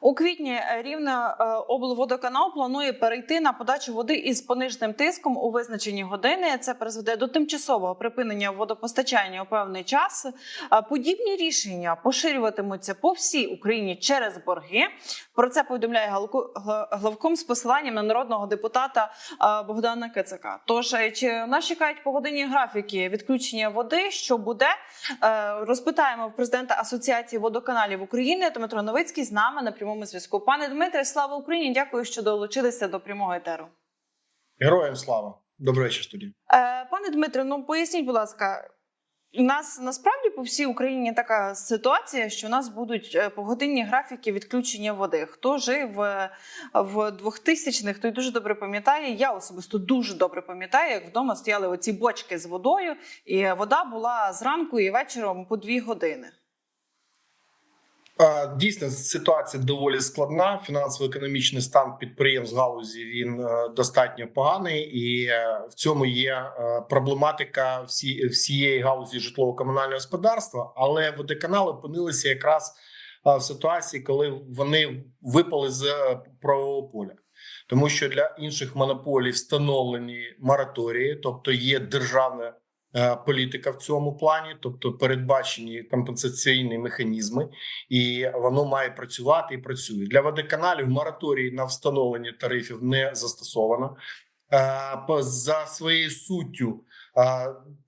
У квітні е, Рівне е, облводоканал планує перейти на подачу води із пониженим тиском у визначені години. Це призведе до тимчасового припинення водопостачання у певний час. Е, Подібні рішення поширюватимуться по всій Україні через борги. Про це повідомляє главком з посиланням на народного депутата Богдана Кицака. Тож чи нас чекають погодинні графіки відключення води? Що буде? Розпитаємо в президента Асоціації водоканалів України Дмитро Новицький з нами на прямому зв'язку. Пане Дмитре, слава Україні! Дякую, що долучилися до прямого етеру. Героям слава. Добрий вечір, студія. Е, Пане Дмитре, ну поясніть, будь ласка. У нас насправді по всій Україні така ситуація, що у нас будуть е, погодинні графіки відключення води. Хто жив е, в 2000-х, той дуже добре пам'ятає. Я особисто дуже добре пам'ятаю, як вдома стояли оці бочки з водою, і вода була зранку і вечором по дві години. А, Дійсно, ситуація доволі складна. Фінансово-економічний стан підприємств галузі він е, достатньо поганий, і е, в цьому є е, проблематика всі, всієї галузі житлово-комунального господарства. Але водоканали опинилися якраз е, в ситуації, коли вони випали з е, правового поля. Тому що для інших монополій встановлені мораторії, тобто є державна е, політика в цьому плані, тобто передбачені компенсаційні механізми, і воно має працювати і працює для водоканалів. Мораторій на встановлення тарифів не застосовано. Е, За своєю суттю е,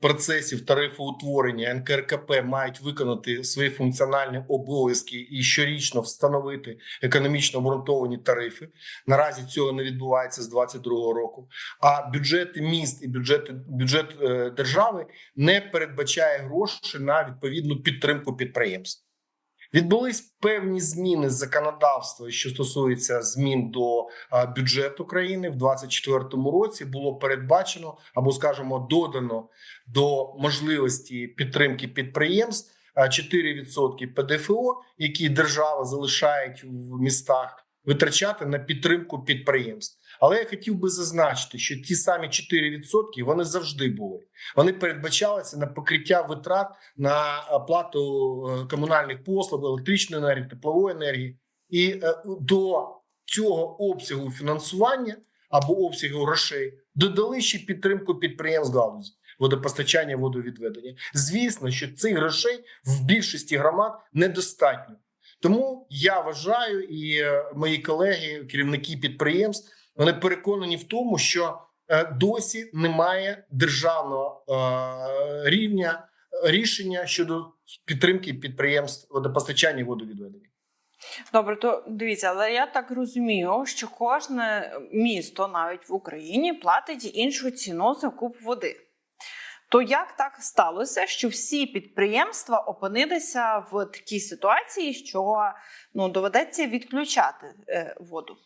процесів тарифоутворення НКРКП мають виконати свої функціональні обов'язки і щорічно встановити економічно обґрунтовані тарифи. Наразі цього не відбувається з 2022 року. А бюджети міст і бюджети бюджет е, держави не передбачає гроші на відповідну підтримку підприємств. Відбулись певні зміни законодавства, що стосується змін до бюджету країни в 2024 році. Було передбачено або, скажімо, додано до можливості підтримки підприємств а, 4% ПДФО, які держава залишає в містах, витрачати на підтримку підприємств. Але я хотів би зазначити, що ті самі 4% вони завжди були. Вони передбачалися на покриття витрат на оплату е, комунальних послуг, електричної енергії, теплової енергії, і е, до цього обсягу фінансування або обсягу грошей додали ще підтримку підприємств галузі водопостачання, водовідведення. Звісно, що цих грошей в більшості громад недостатньо. Тому я вважаю, і е, мої колеги, керівники підприємств, вони переконані в тому, що е, досі немає державного е, рівня рішення щодо підтримки підприємств водопостачання і водовідведення. Добре, то дивіться, але я так розумію, що кожне місто, навіть в Україні, платить іншу ціну за куб води. То як так сталося, що всі підприємства опинилися в такій ситуації, що ну доведеться відключати е, воду?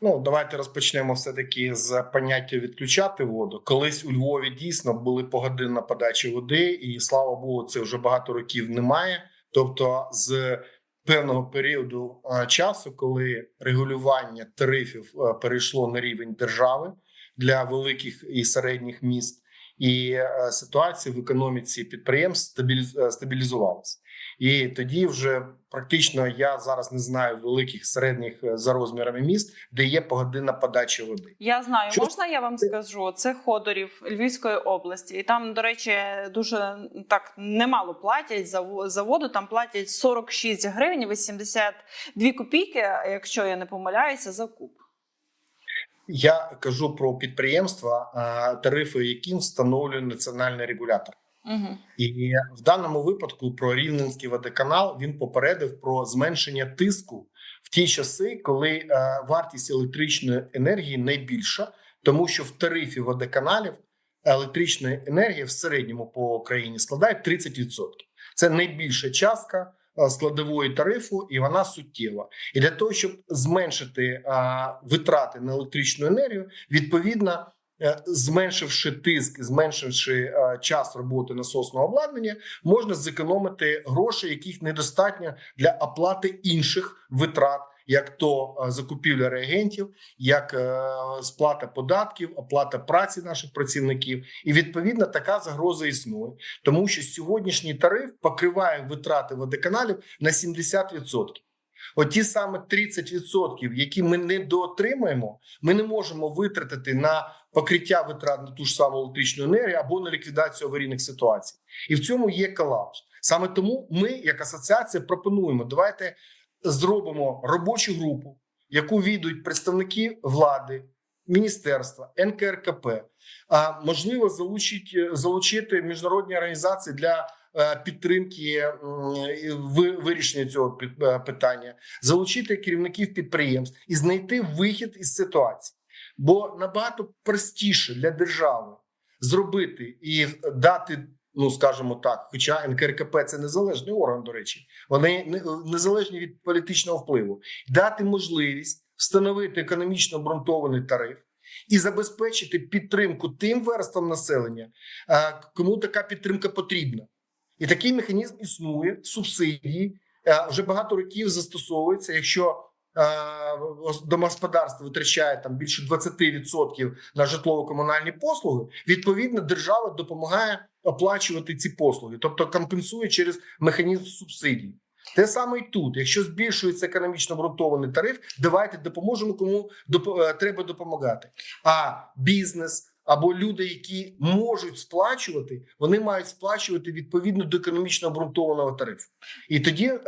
Ну, давайте розпочнемо все таки з поняття відключати воду. Колись у Львові дійсно були погодинна подача води, і слава Богу, це вже багато років немає. Тобто, з певного періоду часу, коли регулювання тарифів перейшло на рівень держави для великих і середніх міст, і ситуація в економіці підприємств стабіліз- стабілізувалася. І тоді вже практично я зараз не знаю великих середніх е, за розмірами міст, де є погодинна подача води. Я знаю, Що- можна я вам скажу? Це Ходорів Львівської області, і там, до речі, дуже так немало платять за за воду. Там платять 46 гривень 82 копійки, якщо я не помиляюся, за куб. Я кажу про підприємства, тарифи яким встановлює національний регулятор. Угу. І в даному випадку про Рівненський водоканал він попередив про зменшення тиску в ті часи, коли е, вартість електричної енергії найбільша, тому що в тарифі водоканалів електричної енергії в середньому по країні складає 30%. Це найбільша частка е, складової тарифу, і вона суттєва. І для того, щоб зменшити е, витрати на електричну енергію, відповідно. Е, Зменшивши тиск, зменшивши е, час роботи насосного обладнання, можна зекономити гроші, яких недостатньо для оплати інших витрат, як то е, закупівля реагентів, як сплата податків, оплата праці наших працівників. І відповідно така загроза існує, тому що сьогоднішній тариф покриває витрати водоканалів на 70%. Оті саме 30%, які ми не доотримаємо, ми не можемо витратити на покриття витрат на ту ж саму електричну енергію або на ліквідацію аварійних ситуацій. І в цьому є колапс. Саме тому ми, як асоціація, пропонуємо давайте зробимо робочу групу, яку війдуть представники влади, міністерства, НКРКП. А можливо, залучить, залучити міжнародні організації для підтримки м, і ви- вирішення цього е, питання, залучити керівників підприємств і знайти вихід із ситуації. Бо набагато простіше для держави зробити і дати, ну скажімо так, хоча НКРКП це незалежний орган, до речі, вони незалежні від політичного впливу, дати можливість встановити економічно обґрунтований тариф і забезпечити підтримку тим верствам населення, е, кому така підтримка потрібна. І такий механізм існує, субсидії е, вже багато років застосовується. Якщо е, домогосподарство витрачає там більше 20% на житлово-комунальні послуги, відповідно, держава допомагає оплачувати ці послуги, тобто компенсує через механізм субсидій. Те саме і тут. Якщо збільшується економічно обґрунтований тариф, давайте допоможемо кому доп- е, треба допомагати. А бізнес або люди, які можуть сплачувати, вони мають сплачувати відповідно до економічно обґрунтованого тарифу. І тоді е,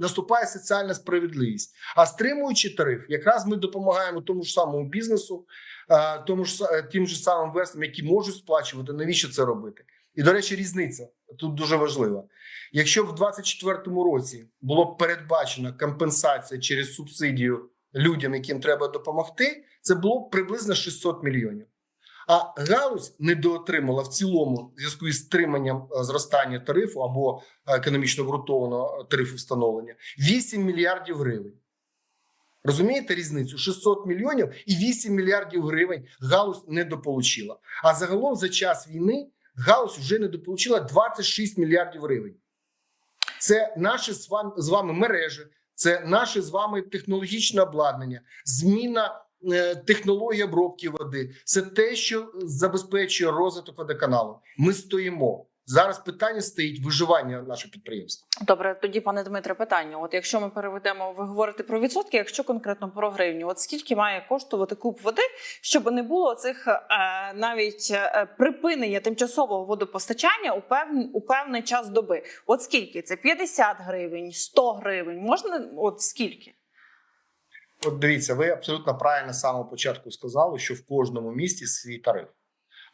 наступає соціальна справедливість. А стримуючи тариф, якраз ми допомагаємо тому ж самому бізнесу, е, тому ж тим же самим верствам, які можуть сплачувати. Навіщо це робити? І до речі, різниця тут дуже важлива. Якщо в 2024 році було передбачено компенсація через субсидію людям, яким треба допомогти, це було приблизно 600 мільйонів. А галузь недоотримала в цілому в зв'язку із стриманням е, зростання тарифу або е, економічно обґрунтованого тарифу встановлення 8 мільярдів гривень. Розумієте різницю? 600 мільйонів і 8 мільярдів гривень галузь недополучила. А загалом за час війни галузь вже недополучила 26 мільярдів гривень. Це наші з вами, мережі, це наше з вами технологічне обладнання, зміна е, технології обробки води. Це те, що забезпечує розвиток водоканалу. Ми стоїмо. Зараз питання стоїть виживання нашого підприємства. Добре, тоді, пане Дмитре, питання. От якщо ми переведемо, ви говорите про відсотки, якщо конкретно про гривню, от скільки має коштувати куб води, щоб не було цих е, навіть е, припинення тимчасового водопостачання у певний, у певний час доби? От скільки це? 50 гривень, 100 гривень? Можна от скільки? От дивіться, ви абсолютно правильно з самого початку сказали, що в кожному місті свій тариф.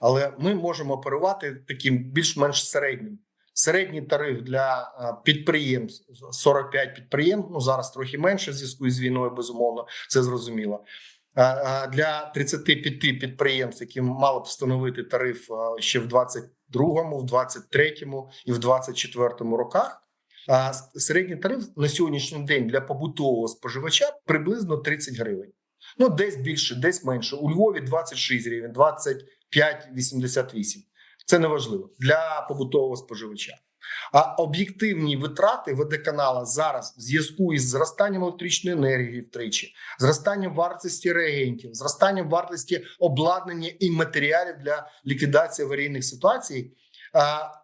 Але ми можемо оперувати таким більш-менш середнім. Середній тариф для е, підприємств 45 підприємств. Ну зараз трохи менше в зв'язку з війною, безумовно, це зрозуміло. Е, е, Для 35 підприємств, які мали б встановити тариф ще в 22-му, в 23-му і в 24-му роках. А середній тариф на сьогоднішній день для побутового споживача приблизно 30 гривень. Ну, десь більше, десь менше. У Львові 26 гривень, 25,88. Це неважливо для побутового споживача. А об'єктивні витрати водоканала зараз в зв'язку із зростанням електричної енергії втричі, зростанням вартості реагентів, зростанням вартості обладнання і матеріалів для ліквідації аварійних ситуацій.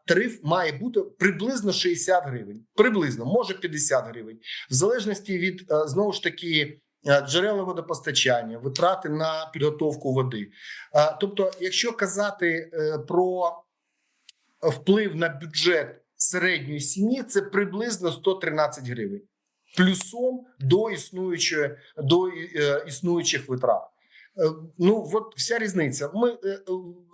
Тариф має бути приблизно 60 гривень, приблизно може 50 гривень, в залежності від е, знову ж таки е, джерела водопостачання, витрати на підготовку води. Тобто, якщо казати е, про вплив на бюджет середньої сім'ї, це приблизно 113 гривень, плюсом до існуючої до існуючих витрат. Е, Ну от вся різниця. Ми е, е,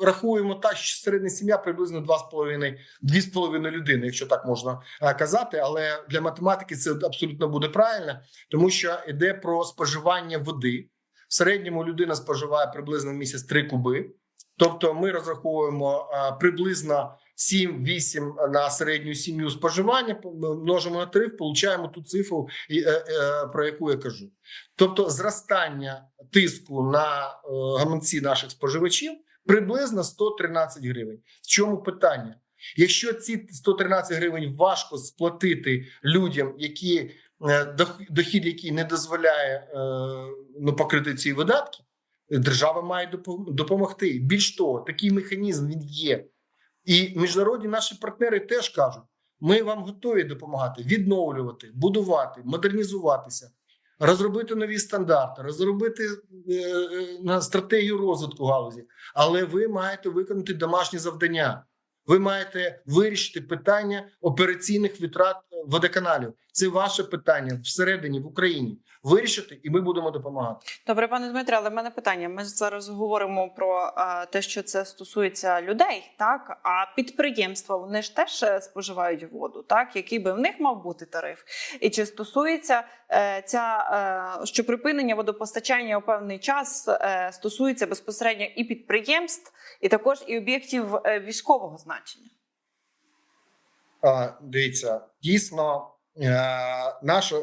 рахуємо так, що середня сім'я приблизно 2,5 2,5 людини, якщо так можна казати. Але для математики це абсолютно буде правильно, тому що йде про споживання води. В середньому людина споживає приблизно в місяць 3 куби. Тобто, ми розраховуємо приблизно 7-8 на середню сім'ю споживання, множимо на 3, получаємо ту цифру, е, е, про яку я кажу. Тобто, зростання тиску на е, гаманці наших споживачів приблизно 113 гривень. В чому питання? Якщо ці 113 гривень важко сплатити людям, які дохід, який не дозволяє ну, покрити ці видатки, держава має допомогти. Більш того, такий механізм він є. І міжнародні наші партнери теж кажуть: Ми вам готові допомагати відновлювати, будувати, модернізуватися, розробити нові стандарти, розробити е, е, стратегію розвитку галузі. Але ви маєте виконати домашні завдання. Ви маєте вирішити питання операційних витрат водоканалів. Це ваше питання всередині в Україні. Вирішити, і ми будемо допомагати. Добре, пане Дмитре, але в мене питання. Ми зараз говоримо про а, те, що це стосується людей, так а підприємства вони ж теж е, споживають воду, так який би в них мав бути тариф, і чи стосується е, ця е, що припинення водопостачання у певний час е, стосується безпосередньо і підприємств, і також і об'єктів е, військового значення? Дивіться, дійсно, е, наша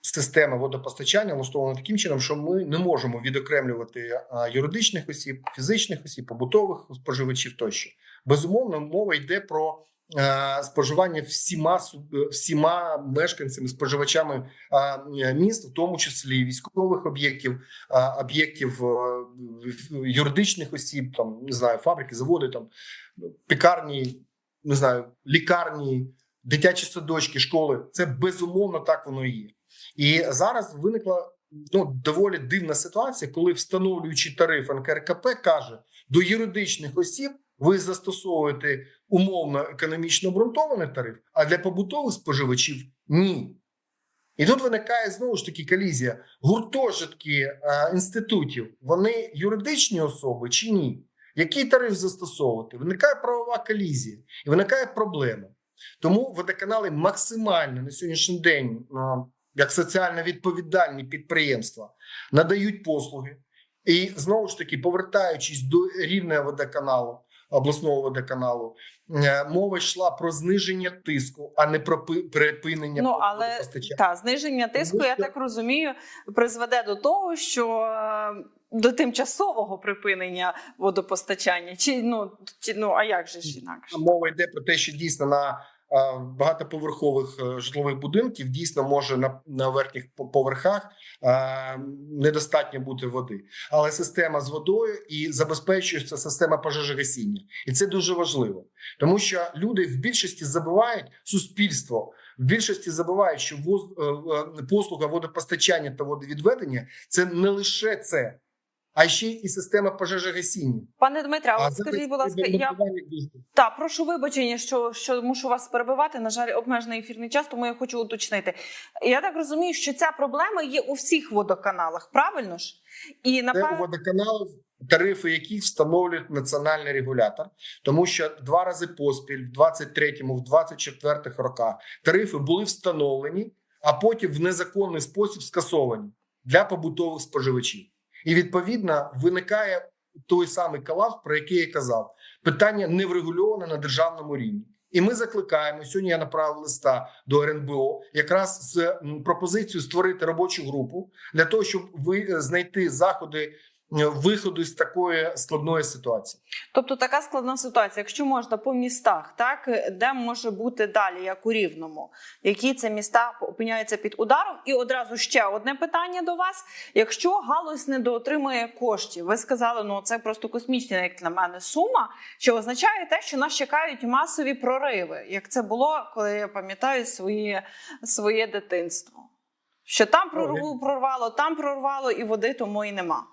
система водопостачання влаштована таким чином, що ми не можемо відокремлювати юридичних осіб, фізичних осіб, побутових споживачів тощо. Безумовно, мова йде про е, споживання всіма всіма мешканцями, споживачами міст, в тому числі військових об'єктів, об'єктів е, юридичних осіб, там не знаю, фабрики, заводи, там пекарні не знаю, лікарні, дитячі садочки, школи. Це безумовно так воно і є. І зараз виникла ну доволі дивна ситуація, коли встановлюючи тариф НКРКП каже до юридичних осіб. Ви застосовуєте умовно економічно обґрунтований тариф, а для побутових споживачів ні. І тут виникає знову ж таки колізія. Гуртожитки е, інститутів вони юридичні особи чи ні? Який тариф застосовувати? Виникає правова колізія і виникає проблема. Тому водоканали максимально на сьогоднішній день, як соціально відповідальні підприємства, надають послуги. І знову ж таки, повертаючись до рівня водоканалу, обласного водоканалу, е, мова йшла про зниження тиску, а не про пи- припинення Ну але та зниження тиску, Тому я так розумію, призведе до того, що е, до тимчасового припинення водопостачання, чи ну чи ну а як же ж інакше? Мова йде про те, що дійсно на багатоповерхових е, житлових будинків дійсно може на, на верхніх по- поверхах недостатньо бути води, але система з водою і забезпечується система пожежогасіння, і це дуже важливо, тому що люди в більшості забувають суспільство. В більшості забувають, що е, е, послуга водопостачання та водовідведення це не лише це, а ще й система пожежогасіння. Пане Дмитре, а скажіть, будь ласка, я та прошу вибачення, що, що мушу вас перебивати. На жаль, обмежений ефірний час, тому я хочу уточнити. Я так розумію, що ця проблема є у всіх водоканалах, правильно ж? І напевно, водоканалів, тарифи яких встановлюють національний регулятор, тому що два рази поспіль, в 23-му, в 24-х роках тарифи були встановлені, а потім в незаконний спосіб скасовані для побутових споживачів. І відповідно виникає той самий колапс, про який я казав. Питання не врегульоване на державному рівні. І ми закликаємо сьогодні. Я направив листа до РНБО, якраз з пропозицією створити робочу групу для того, щоб ви е, знайти заходи виходу з такої складної ситуації. тобто така складна ситуація. Якщо можна по містах, так де може бути далі, як у рівному, які це міста опиняються під ударом? І одразу ще одне питання до вас: якщо галузь не доотримує коштів, ви сказали, ну це просто космічна, як на мене, сума, що означає те, що нас чекають масові прориви, як це було, коли я пам'ятаю своє, своє дитинство. Що там прорву прорвало, там прорвало, і води тому і нема.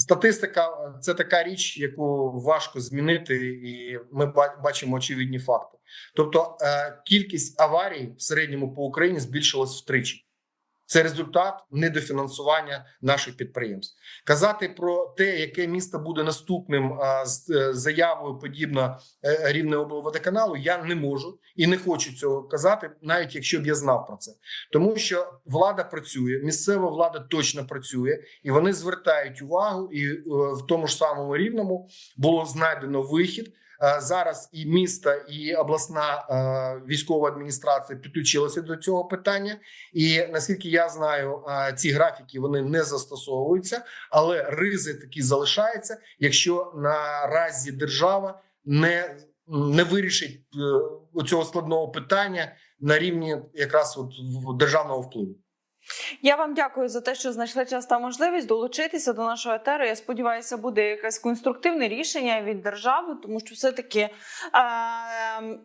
Статистика це така річ, яку важко змінити, і ми бачимо очевидні факти. Тобто, е, кількість аварій в середньому по Україні збільшилась втричі. Це результат недофінансування наших підприємств. Казати про те, яке місто буде наступним з е, заявою подібно е, рівне облводоканалу, я не можу і не хочу цього казати, навіть якщо б я знав про це, тому що влада працює, місцева влада точно працює, і вони звертають увагу. І е, в тому ж самому рівному було знайдено вихід. Е, Зараз і міста, і обласна е, військова адміністрація підключилися до цього питання. І наскільки я знаю, е, ці графіки вони не застосовуються, але ризи такі залишаються, якщо наразі держава не, не вирішить цього складного питання на рівні якраз от державного впливу. Я вам дякую за те, що знайшли час та можливість долучитися до нашого етеру. Я сподіваюся, буде якесь конструктивне рішення від держави, тому що все-таки е,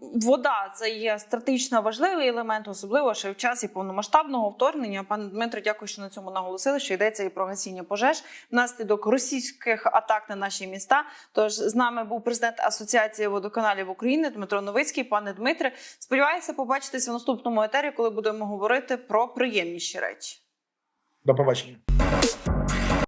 вода це є стратегічно важливий елемент, особливо ще в часі повномасштабного вторгнення. Пане Дмитро, дякую, що на цьому наголосили. Що йдеться і про гасіння пожеж внаслідок російських атак на наші міста. Тож з нами був президент Асоціації водоканалів України Дмитро Новицький. Пане Дмитре, сподіваюся, побачитися в наступному етері, коли будемо говорити про приємніші речі. До побачення.